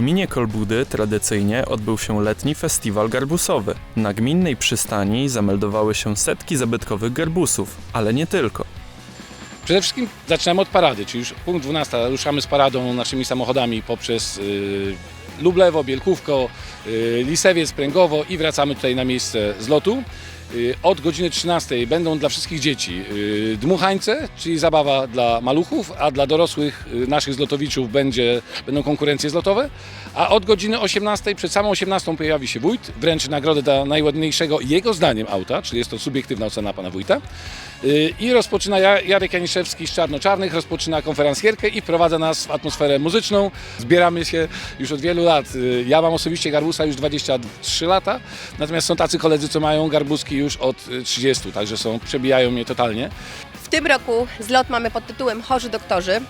gminie Kolbudy tradycyjnie odbył się letni festiwal garbusowy. Na gminnej przystani zameldowały się setki zabytkowych garbusów, ale nie tylko. Przede wszystkim zaczynamy od parady, czyli już punkt 12. Ruszamy z paradą naszymi samochodami poprzez y, Lublewo, Bielkówko, y, Lisewiec, Pręgowo i wracamy tutaj na miejsce zlotu. Y, Od godziny 13 będą dla wszystkich dzieci y, dmuchańce, czyli zabawa dla maluchów, a dla dorosłych y, naszych zlotowiczów będzie, będą konkurencje zlotowe. A od godziny 18 przed samą 18 pojawi się wójt, wręczy nagrodę dla najładniejszego jego zdaniem auta, czyli jest to subiektywna ocena pana wójta. I rozpoczyna Ja- Jarek Janiszewski z Czarno-Czarnych, rozpoczyna konferencjerkę i wprowadza nas w atmosferę muzyczną. Zbieramy się już od wielu lat. Ja mam osobiście garbusa już 23 lata, natomiast są tacy koledzy, co mają garbuski już od y, 30, także są, przebijają mnie totalnie. W tym roku zlot mamy pod tytułem Chorzy Doktorzy.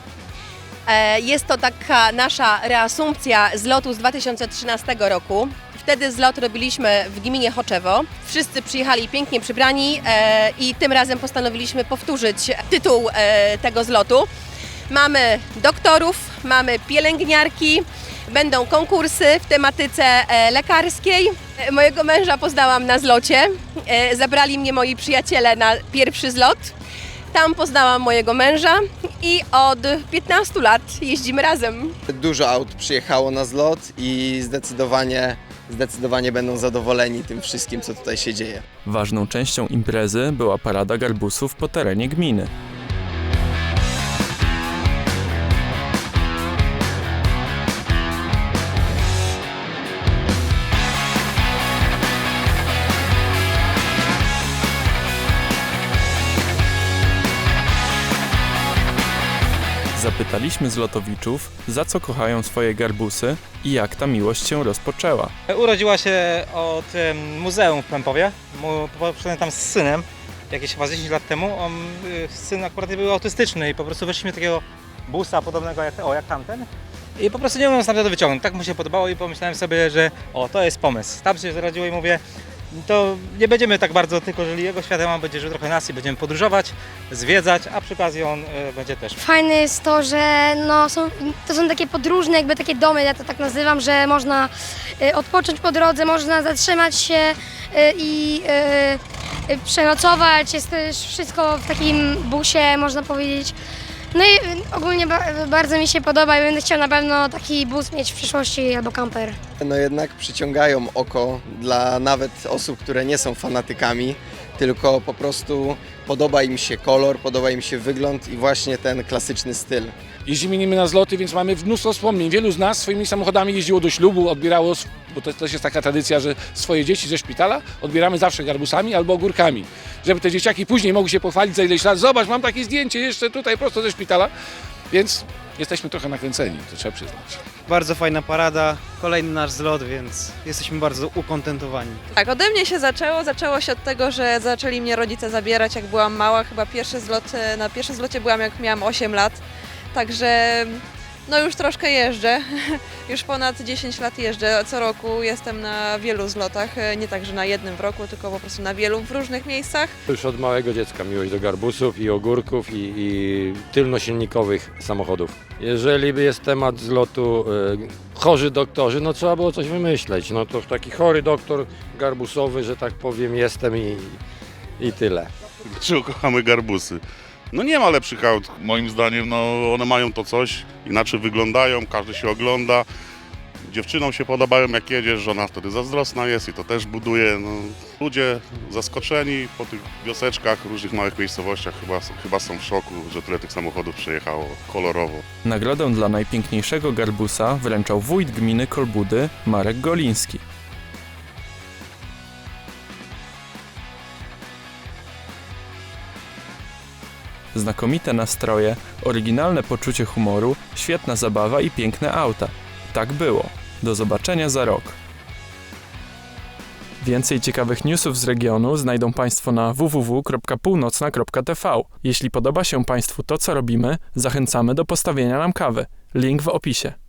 E, Jest to taka nasza reasumpcja zlotu z 2013 roku. Wtedy zlot robiliśmy w gminie Choczewo. Wszyscy przyjechali pięknie przybrani e, i tym razem postanowiliśmy powtórzyć tytuł e, tego zlotu. Mamy doktorów, mamy pielęgniarki, będą konkursy w tematyce lekarskiej. Mojego męża poznałam na zlocie. E, Zabrali mnie moi przyjaciele na pierwszy zlot. Tam poznałam mojego męża i od 15 lat jeździmy razem. Dużo aut przyjechało na zlot i zdecydowanie, zdecydowanie będą zadowoleni tym wszystkim, co tutaj się dzieje. Ważną częścią imprezy była parada garbusów po terenie gminy. Zapytaliśmy zlotowiczów, za co kochają swoje garbusy i jak ta miłość się rozpoczęła. Urodziła się od muzeum w Pępowie. Mu- tam z synem jakieś chyba 10 lat temu. On, y, syn akurat był autystyczny i po prostu weszliśmy takiego busa podobnego jak, o, jak tamten. I po prostu nie umiem stamtąd wyciągnąć. Tak mu się podobało i pomyślałem sobie, że o, to jest pomysł. Tam się zaradziło i mówię, to nie będziemy tak bardzo tylko żyli jego światem, a będzie żył trochę nas i będziemy podróżować, zwiedzać, a przy okazji on y, będzie też. Fajne jest to, że no, są, to są takie podróżne, jakby takie domy, ja to tak nazywam, że można y, odpocząć po drodze, można zatrzymać się y, i y, y, przenocować. Jest też wszystko w takim busie, można powiedzieć. No i ogólnie ba bardzo mi się podoba i będę chciał na pewno taki bus mieć w przyszłości albo kamper. No jednak przyciągają oko dla nawet osób, które nie są fanatykami, tylko po prostu podoba im się kolor, podoba im się wygląd i właśnie ten klasyczny styl. Jeździmy nimi na zloty, więc mamy mnóstwo wspomnień. Wielu z nas swoimi samochodami jeździło do ślubu, odbierało, bo to też jest taka tradycja, że swoje dzieci ze szpitala odbieramy zawsze garbusami albo ogórkami. Żeby te dzieciaki później mogły się pochwalić za ileś lat. Zobacz, mam takie zdjęcie jeszcze tutaj prosto ze szpitala. Więc jesteśmy trochę nakręceni, to trzeba przyznać. Bardzo fajna parada, kolejny nasz zlot, więc jesteśmy bardzo ukontentowani. Tak, ode mnie się zaczęło. Zaczęło się od tego, że zaczęli mnie rodzice zabierać jak byłam mała. Chyba pierwszy zlot, na pierwszym zlocie byłam jak miałam 8 lat. Także no już troszkę jeżdżę. Już ponad 10 lat jeżdżę. Co roku jestem na wielu zlotach. E, Nie tak, że na jednym w roku, tylko po prostu na wielu w różnych miejscach. Już od małego dziecka miłość do garbusów i ogórków i, i tylnosilnikowych samochodów. Jeżeli by jest temat zlotu e, chorzy doktorzy, no trzeba było coś wymyśleć. No to taki chory doktor garbusowy, że tak powiem, jestem i, i tyle. Dlaczego kochamy garbusy? No nie ma lepszych aut, moim zdaniem, no one mają to coś, inaczej wyglądają, każdy się ogląda. Dziewczynom się podobają jak jedziesz, żona wtedy zazdrosna jest i to też buduje. No, ludzie zaskoczeni po tych wioseczkach, różnych małych miejscowościach chyba, chyba są w szoku, że tyle tych samochodów przejechało kolorowo. Nagrodę dla najpiękniejszego garbusa wręczał wójt gminy Kolbudy Marek Goliński. Znakomite nastroje, oryginalne poczucie humoru, świetna zabawa i piękne auta. Tak było. Do zobaczenia za rok. Więcej ciekawych newsów z regionu znajdą Państwo na www.północna.tv. Jeśli podoba się Państwu to, co robimy, zachęcamy do postawienia nam kawy. Link w opisie.